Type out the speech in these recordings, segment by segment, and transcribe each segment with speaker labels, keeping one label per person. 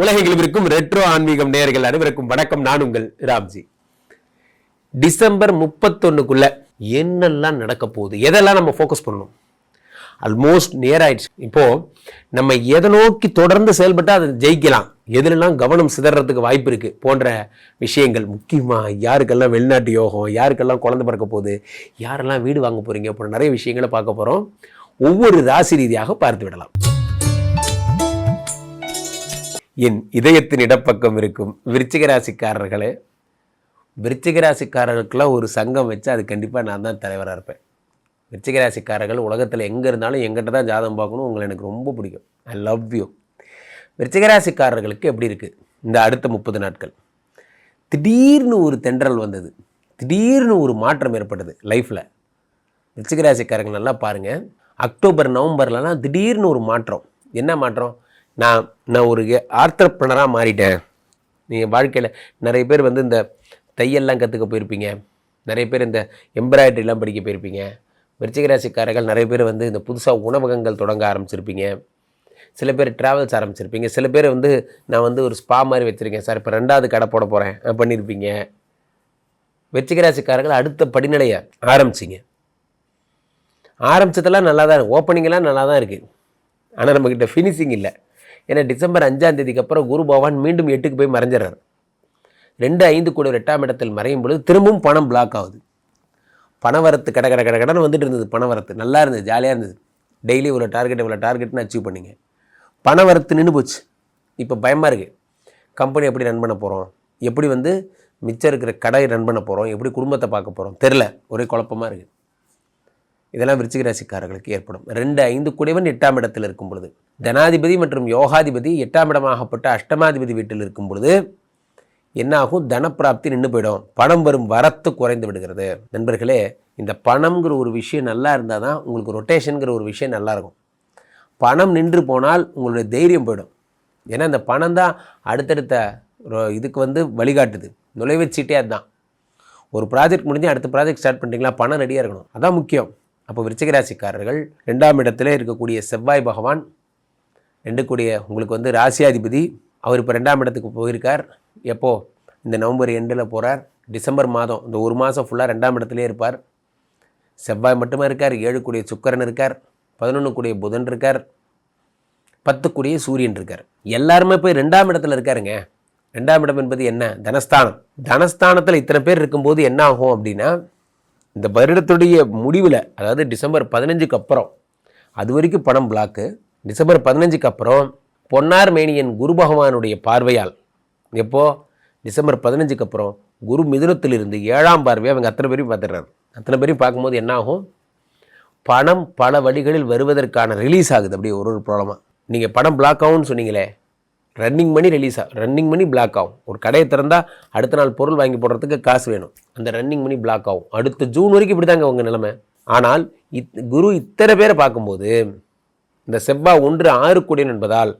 Speaker 1: உலகெங்கிலும் இருக்கும் ரெட்ரோ ஆன்மீகம் நேர்கள் அனைவருக்கும் வணக்கம். நான் உங்கள் ராம்ஜி. டிசம்பர் முப்பத்தொன்னுக்குள்ள என்னெல்லாம் நடக்க போகுது? எதெல்லாம் நம்ம ஃபோக்கஸ் பண்ணணும்? ஆல்மோஸ்ட் நியர் ஆயிடுச்சு இப்போ நம்ம எதை நோக்கி தொடர்ந்து செயல்பட்டால் அதை ஜெயிக்கலாம். எதுலெல்லாம் கவனம் சிதறதுக்கு வாய்ப்பு இருக்கு போன்ற விஷயங்கள். முக்கியமாக யாருக்கெல்லாம் வெளிநாட்டு யோகம் யாருக்கெல்லாம் குழந்தை பிறக்க போகுது யாரெல்லாம் வீடு வாங்க போறீங்க போன்ற நிறைய விஷயங்களை பார்க்க போறோம். ஒவ்வொரு ராசி ரீதியாக பார்த்து விடலாம். என் இதயத்தின் இடப்பக்கம் இருக்கும் விருச்சிகராசிக்காரர்களே விருச்சிகராசிக்காரர்களுக்கெல்லாம் ஒரு சங்கம் வச்சு அது கண்டிப்பாக நான் தான் தலைவராக இருப்பேன். விருச்சிகராசிக்காரர்கள் உலகத்தில் எங்கே இருந்தாலும் எங்கிட்ட தான் ஜாதகம் பார்க்கணும் உங்களை எனக்கு ரொம்ப பிடிக்கும். ஐ லவ் யூ விருச்சிகராசிக்காரர்களுக்கு எப்படி இருக்குது இந்த அடுத்த முப்பது நாட்கள். திடீர்னு ஒரு தென்றல் வந்தது. திடீர்னு ஒரு மாற்றம் ஏற்பட்டது லைஃப்பில் விருச்சிகராசிக்காரங்க நல்லா பாருங்கள் அக்டோபர் நவம்பர்லலாம் திடீர்னு ஒரு மாற்றம். என்ன மாற்றம்? நான் நான் ஒரு ஆர்த்தர்ப்ரனராக மாறிட்டேன். நீங்கள் வாழ்க்கையில் நிறைய பேர் வந்து இந்த தையல்லாம் கற்றுக்க போயிருப்பீங்க. நிறைய பேர் இந்த எம்ப்ராய்டரிலாம் படிக்க போயிருப்பீங்க. விருச்சிகராசிக்காரர்கள் நிறைய பேர் வந்து இந்த புதுசாக உணவகங்கள் தொடங்க ஆரம்பிச்சிருப்பீங்க. சில பேர் ட்ராவல்ஸ் ஆரம்பிச்சிருப்பீங்க. சில பேர் வந்து நான் வந்து ஒரு ஸ்பா மாதிரி வச்சுருக்கேன். சார் இப்போ ரெண்டாவது கடை போட போகிறேன் பண்ணியிருப்பீங்க வெற்றிகராசிக்காரர்கள் அடுத்த படிநிலையை ஆரம்பிச்சிங்க. ஆரம்பிச்சதெல்லாம் நல்லா தான் இருக்கு. ஓப்பனிங்கெல்லாம் நல்லா தான் இருக்குது ஆனால் நம்மக்கிட்ட ஃபினிஷிங் இல்லை. ஏன்னா டிசம்பர் அஞ்சாம் தேதிக்கு அப்புறம் குரு பகவான் மீண்டும் எட்டுக்கு போய் மறைஞ்சிடறாரு. ரெண்டு ஐந்து கூட எட்டாம் இடத்தில் மறையும் பொழுது திரும்பவும் பணம் பிளாக் ஆகுது. பணவரத்து கட கட கட கடன் வந்துட்டு இருந்தது பணவரத்து நல்லா இருந்தது ஜாலியாக இருந்தது. டெய்லி இவ்வளோ டார்கெட் இவ்வளோ டார்கெட்னு அச்சீவ் பண்ணிங்க. பணவரத்து நின்று போச்சு. இப்போ பயமாக இருக்குது கம்பெனி எப்படி ரன் பண்ண போகிறோம் எப்படி வந்து மிச்சம் இருக்கிற கடை ரன் பண்ண போகிறோம் எப்படி குடும்பத்தை பார்க்க போகிறோம் தெரில ஒரே குழப்பமாக இருக்குது இதெல்லாம் விருச்சிக ராசிக்காரர்களுக்கு ஏற்படும். ரெண்டு ஐந்து குடைவன் எட்டாம் இடத்தில் இருக்கும் பொழுது தனாதிபதி மற்றும் யோகாதிபதி எட்டாம் இடமாகப்பட்ட அஷ்டமாதிபதி வீட்டில் இருக்கும் பொழுது என்னாகும்? தனப்பிராப்தி நின்று போயிடும். பணம் வரும் வரத்து குறைந்து விடுகிறது. நண்பர்களே இந்த பணம்ங்கிற ஒரு விஷயம் நல்லா இருந்தால் தான் உங்களுக்கு ரொட்டேஷனுங்கிற ஒரு விஷயம் நல்லாயிருக்கும் பணம் நின்று போனால் உங்களுடைய தைரியம் போயிடும். ஏன்னா இந்த பணம் தான் அடுத்தடுத்த ரொ- இதுக்கு வந்து வழிகாட்டுது. நுழைவுச்சீட்டே அதுதான். ஒரு ப்ராஜெக்ட் முடிஞ்சு அடுத்த ப்ராஜெக்ட் ஸ்டார்ட் பண்ணுறீங்களா பணம் ரெடியாக இருக்கணும். அதான் முக்கியம். அப்போ விருச்சிகராசிக்காரர்கள் ரெண்டாம் இடத்துல இருக்கக்கூடிய செவ்வாய் பகவான் ரெண்டு கூடிய உங்களுக்கு வந்து ராசியாதிபதி அவர் இப்போ ரெண்டாம் இடத்துக்கு போயிருக்கார். எப்போது இந்த நவம்பர் எண்டில் போகிறார் டிசம்பர் மாதம் இந்த ஒரு மாதம் ஃபுல்லாக ரெண்டாம் இடத்துலேயே இருப்பார். செவ்வாய் மட்டுமே இருக்கார் ஏழு கூடிய சுக்கரன் இருக்கார் பதினொன்று கூடிய புதன் இருக்கார் பத்து கூடிய சூரியன் இருக்கார். எல்லாருமே போய் ரெண்டாம் இடத்துல இருக்காருங்க. ரெண்டாம் இடம் என்பது என்ன? தனஸ்தானம். தனஸ்தானத்தில் இத்தனை பேர் இருக்கும்போது என்ன ஆகும் அப்படின்னா இந்த வருடத்துடைய முடிவில் அதாவது டிசம்பர் பதினஞ்சுக்கு அப்புறம் அது வரைக்கும் பணம் பிளாக்கு டிசம்பர் பதினஞ்சுக்கு அப்புறம் பொன்னார் மேனியன் குரு பகவானுடைய பார்வையால் எப்போ? டிசம்பர் பதினஞ்சுக்கு அப்புறம் குரு மிதுனத்திலிருந்து ஏழாம் பார்வையை அவங்க அத்தனை பேரையும் பார்த்துடுறாரு. அத்தனை பேரையும் பார்க்கும்போது என்னாகும் பணம் பல வழிகளில் வருவதற்கான ரிலீஸ் ஆகுது. அப்படியே ஒரு ஒரு ப்ராப்ளமாக நீங்கள் பணம் பிளாக் ஆகும்னு சொன்னீங்களே ரன்னிங் மணி ரிலீஸ் ஆகும் ரன்னிங் மணி பிளாக் ஆகும். ஒரு கடையை திறந்தால் அடுத்த நாள் பொருள் வாங்கி போடுறதுக்கு காசு வேணும். அந்த ரன்னிங் மணி பிளாக் ஆகும். அடுத்த ஜூன் வரைக்கும் இப்படி தாங்க உங்கள் நிலைமை. ஆனால் இத் குரு இத்தனை பேரை பார்க்கும்போது இந்த செவ்வாய் ஒன்று ஆறு கோடியன் என்பதால்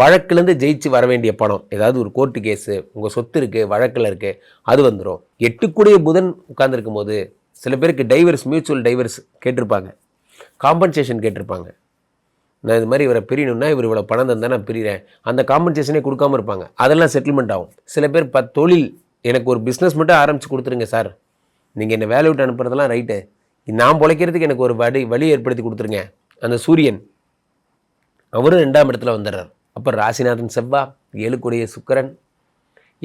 Speaker 1: வழக்கிலேருந்து ஜெயிச்சு வர வேண்டிய பணம் ஏதாவது ஒரு கோர்ட்டு கேஸு உங்கள் சொத்து இருக்குது வழக்கில் இருக்குது அது வந்துடும் எட்டு கூடிய புதன் உட்கார்ந்துருக்கும் போது சில பேருக்கு டைவர்ஸ் மியூச்சுவல் டைவர்ஸ் கேட்டிருப்பாங்க. காம்பன்சேஷன் கேட்டிருப்பாங்க. நான் இது மாதிரி இவரை பிரியணும்னா இவர் இவ்வளோ பணம் தந்தால் நான் பிரிகிறேன் அந்த காம்பன்சேஷனே கொடுக்காம இருப்பாங்க. அதெல்லாம் செட்டில்மெண்ட் ஆகும். சில பேர் ப தொழில் எனக்கு ஒரு பிஸ்னஸ் மட்டும் ஆரம்பித்து கொடுத்துருங்க சார் நீங்கள் என்னை வேலை விட்டு அனுப்புறதெல்லாம் ரைட்டு நான் பிழைக்கிறதுக்கு எனக்கு ஒரு வழி வழி ஏற்படுத்தி கொடுத்துருங்க. அந்த சூரியன். அவரும் ரெண்டாம் இடத்துல வந்துடுறார். அப்போ ராசிநாதன் செவ்வா ஏழுக்குடைய சுக்கரன்.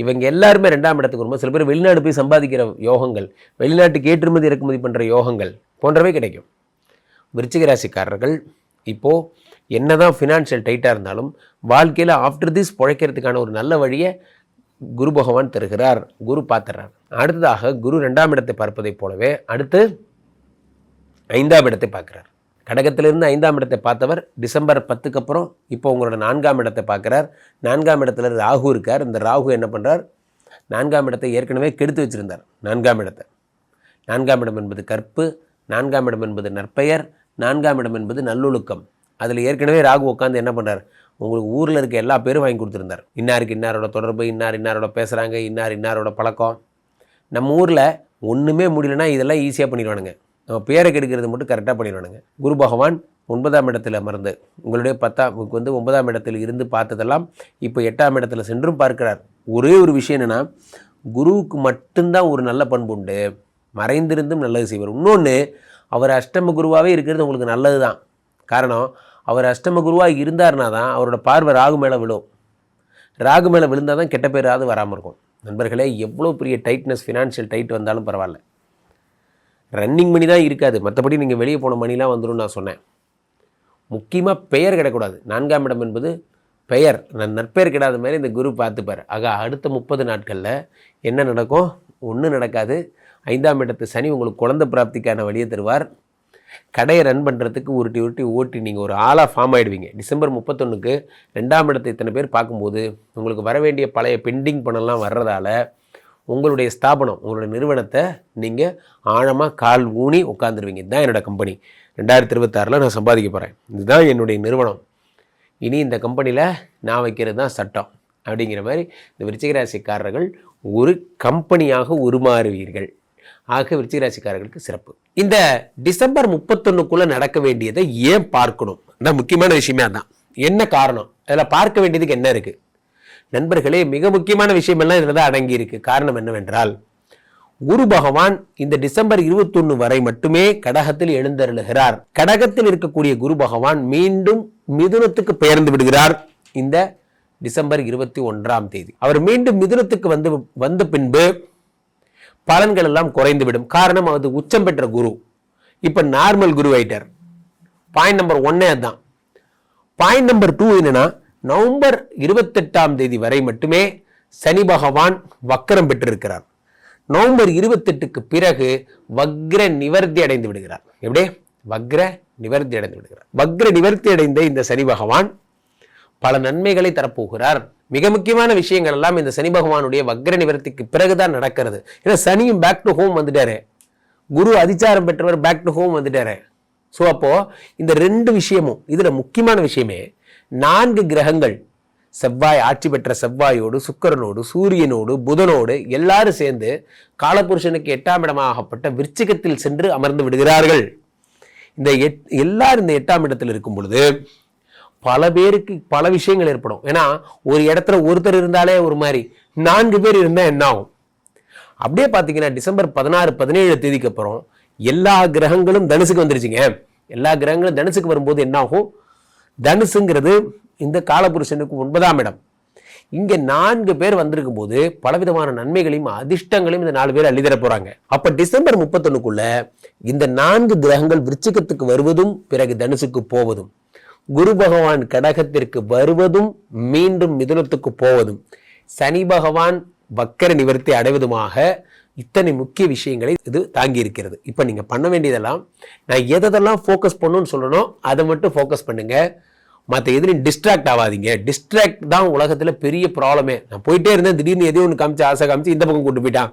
Speaker 1: இவங்க எல்லாருமே ரெண்டாம் இடத்துக்கு வரும்போது சில பேர் வெளிநாடு போய் சம்பாதிக்கிற யோகங்கள் வெளிநாட்டுக்கு ஏற்றுமதி இறக்குமதி பண்ணுற யோகங்கள் போன்றவை கிடைக்கும். விருச்சிக ராசிக்காரர்கள் இப்போது என்னதான் ஃபினான்ஷியல் டைட்டாக இருந்தாலும் வாழ்க்கையில் ஆஃப்டர் திஸ் பிழைக்கிறதுக்கான ஒரு நல்ல வழியை குரு பகவான் தருகிறார். குரு பார்த்துறார். அடுத்ததாக குரு ரெண்டாம் இடத்தை பார்ப்பதைப் போலவே அடுத்து ஐந்தாம் இடத்தை பார்க்குறார். கடகத்திலிருந்து ஐந்தாம் இடத்தை பார்த்தவர் டிசம்பர் பத்துக்கு அப்புறம் இப்போ உங்களோட நான்காம் இடத்தை பார்க்குறார். நான்காம் இடத்துல ராகு இருக்கார். இந்த ராகு என்ன பண்ணுறார் நான்காம் இடத்தை ஏற்கனவே கெடுத்து வச்சிருந்தார். நான்காம் இடத்தை. நான்காம் இடம் என்பது கற்பு நான்காம் இடம் என்பது நற்பெயர் நான்காம் இடம் என்பது நல்லொழுக்கம். அதில் ஏற்கனவே ராகு உட்காந்து என்ன பண்ணுறார் உங்களுக்கு ஊரில் இருக்க எல்லா பேரும் வாங்கி கொடுத்துருந்தார். இன்னாருக்கு இன்னாரோட தொடர்பு இன்னார் இன்னாரோட பேசுகிறாங்க இன்னார் இன்னாரோட பழக்கம். நம்ம ஊரில் ஒன்றுமே முடியலன்னா இதெல்லாம் ஈஸியாக பண்ணிடுவானுங்க. நம்ம பேரை கெடுக்கிறது மட்டும் கரெக்டாக பண்ணிடுவானுங்க. குரு பகவான் ஒன்பதாம் இடத்தில் அமர்ந்து உங்களுடைய பத்தாம் வந்து ஒன்பதாம் இடத்தில் இருந்து பார்த்ததெல்லாம் இப்போ எட்டாம் இடத்துல சென்றும் பார்க்கிறார். ஒரே ஒரு விஷயம் என்னென்னா குருவுக்கு மட்டும்தான் ஒரு நல்ல பண்பு உண்டு. மறைந்திருந்தும் நல்லது செய்வார். இன்னொன்று அவர் அஷ்டம குருவாகவே இருக்கிறது உங்களுக்கு நல்லது தான் காரணம் அவர் அஷ்டம குருவாக இருந்தார்னா தான் அவரோட பார்வை ராகு மேலே விழும். ராகு மேலே விழுந்தால் தான் கெட்ட பேராது வராமல் இருக்கும். நண்பர்களே எவ்வளோ பெரிய டைட்னஸ் ஃபினான்ஷியல் டைட் வந்தாலும் பரவாயில்ல. ரன்னிங் மணி தான் இருக்காது. மற்றபடி நீங்கள் வெளியே போன மணிலாம் வந்துடும் நான் சொன்னேன். முக்கியமாக பெயர் கிடக்கூடாது. நான்காம் இடம் என்பது பெயர். நான் நற்பெயர் கிடாத மாதிரி இந்த குரு பார்த்துப்பார். ஆக அடுத்த முப்பது நாட்களில் என்ன நடக்கும்? ஒன்றும் நடக்காது. ஐந்தாம் இடத்து சனி உங்களுக்கு குழந்தை பிராப்திக்கான வழியை தருவார். கடையை ரன் பண்ணுறதுக்கு உருட்டி உருட்டி ஓட்டி நீங்கள் ஒரு ஆளாக ஃபார்ம் ஆகிடுவீங்க டிசம்பர் முப்பத்தொன்றுக்கு ரெண்டாம் இடத்தை இத்தனை பேர் பார்க்கும்போது உங்களுக்கு வர வேண்டிய பழைய பெண்டிங் பணம்லாம் வர்றதால உங்களுடைய ஸ்தாபனம் உங்களுடைய நிறுவனத்தை நீங்கள் ஆழமாக கால் ஊனி உட்காந்துருவீங்க இதுதான் என்னோடய கம்பெனி ரெண்டாயிரத்தி இருபத்தாறில் நான் சம்பாதிக்க போகிறேன் இதுதான் என்னுடைய நிறுவனம். இனி இந்த கம்பெனியில் நான் வைக்கிறது தான் சட்டம். அப்படிங்கிற மாதிரி இந்த விருச்சிகராசிக்காரர்கள் ஒரு கம்பெனியாக உருமாறுவீர்கள். ஆக விருச்சிகராசிக்காரர்களுக்கு சிறப்பு. இந்த டிசம்பர் முப்பத்தொன்னுக்குள்ளே நடக்க வேண்டியதை ஏன் பார்க்கணும்? இந்த முக்கியமான விஷயமே அதான். என்ன காரணம்? அதில் பார்க்க வேண்டியதுக்கு என்ன இருக்குது நண்பர்களே மிக முக்கியமான விஷயமெல்லாம் இதில் தான் அடங்கி இருக்கு. காரணம் என்னவென்றால் குரு பகவான் இந்த டிசம்பர் இருபத்தொன்னு வரை மட்டுமே கடகத்தில் எழுந்தருளுகிறார். கடகத்தில் இருக்கக்கூடிய குரு பகவான் மீண்டும் மிதுனத்துக்கு பெயர்ந்து விடுகிறார். இந்த டிசம்பர் இருபத்தி ஒன்றாம் தேதி. அவர் மீண்டும் மிதுனத்துக்கு வந்து வந்த பின்பு பலன்கள் எல்லாம் குறைந்து விடும் காரணம் அது உச்சம் பெற்ற குரு. இப்போ நார்மல் குரு ஆயிட்டார். பாயிண்ட் நம்பர் ஒன்னே அதுதான் பாயிண்ட் நம்பர் டூ என்னன்னா நவம்பர் இருபத்தெட்டாம் தேதி வரை மட்டுமே சனி பகவான் வக்கரம் பெற்றிருக்கிறார். நவம்பர் இருபத்தெட்டுக்கு பிறகு வக்ர நிவர்த்தி அடைந்து விடுகிறார். எப்படி? வக்ர நிவர்த்தி அடைந்து விடுகிறார். வக்ர நிவர்த்தி அடைந்த இந்த சனி பகவான் பல நன்மைகளை தரப்போகிறார். மிக முக்கியமான விஷயங்கள் எல்லாம் இந்த சனி பகவானுடைய வக்ர நிவர்த்திக்கு பிறகுதான் நடக்கிறது. ஏன்னா சனியும் பேக் டு ஹோம் வந்துட்டாரு. குரு அதிச்சாரம் பெற்றவர் பேக் டு ஹோம் வந்துட்டாரு. ஸோ அப்போ இந்த ரெண்டு விஷயமும் இதுல முக்கியமான விஷயமே நான்கு கிரகங்கள் செவ்வாய் ஆட்சி பெற்ற செவ்வாயோடு சுக்கரனோடு சூரியனோடு புதனோடு எல்லாரும் சேர்ந்து காலபுருஷனுக்கு எட்டாம் இடமாகப்பட்ட விருச்சிகத்தில் சென்று அமர்ந்து விடுகிறார்கள். இந்த எட் எல்லாரும் இந்த எட்டாம் இடத்தில் இருக்கும் பொழுது பல பேருக்கு பல விஷயங்கள் ஏற்படும். ஏன்னா ஒரு இடத்துல ஒருத்தர் இருந்தாலே ஒரு மாதிரி நான்கு பேர் இருந்தால் என்ன ஆகும்? அப்படியே பார்த்தீங்கன்னா டிசம்பர் பதினாறு பதினேழு தேதிக்கு அப்புறம் எல்லா கிரகங்களும் தனுசுக்கு வந்துருச்சுங்க. எல்லா கிரகங்களும் தனுசுக்கு வரும்போது என்ன ஆகும்? தனுசுங்கிறது இந்த காலபுருஷனுக்கு ஒன்பதாம் இடம். இங்க நான்கு பேர் வந்திருக்கும் போது பலவிதமான நன்மைகளையும் அதிர்ஷ்டங்களையும் இந்த நாலு பேர் அள்ளிதர போறாங்க. அப்போ டிசம்பர் முப்பத்தொன்னுக்குள்ள இந்த நான்கு கிரகங்கள் விருச்சிகத்துக்கு வருவதும் பிறகு தனுசுக்கு போவதும். குரு பகவான் கடகத்திற்கு வருவதும் மீண்டும் மிதுனத்துக்கு போவதும் சனி பகவான் வக்கர நிவர்த்தி அடைவதுமாக இத்தனை முக்கிய விஷயங்களை இது தாங்கி இருக்கிறது இப்போ நீங்கள் பண்ண வேண்டியதெல்லாம் நான் எதெல்லாம் ஃபோக்கஸ் பண்ணணும்னு சொல்லணும் அதை மட்டும் ஃபோக்கஸ் பண்ணுங்கள் மற்ற எதுலையும் டிஸ்ட்ராக்ட் ஆகாதீங்க. டிஸ்ட்ராக்ட் தான் உலகத்தில் பெரிய ப்ராப்ளமே நான் போயிட்டே இருந்தேன் திடீர்னு எதையும் ஒன்று காமிச்சு ஆசை காமிச்சு இந்த பக்கம் கூட்டு போயிட்டான்.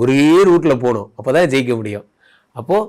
Speaker 1: ஒரே ரூட்டில் போகணும் அப்போ தான் ஜெயிக்க முடியும். அப்போது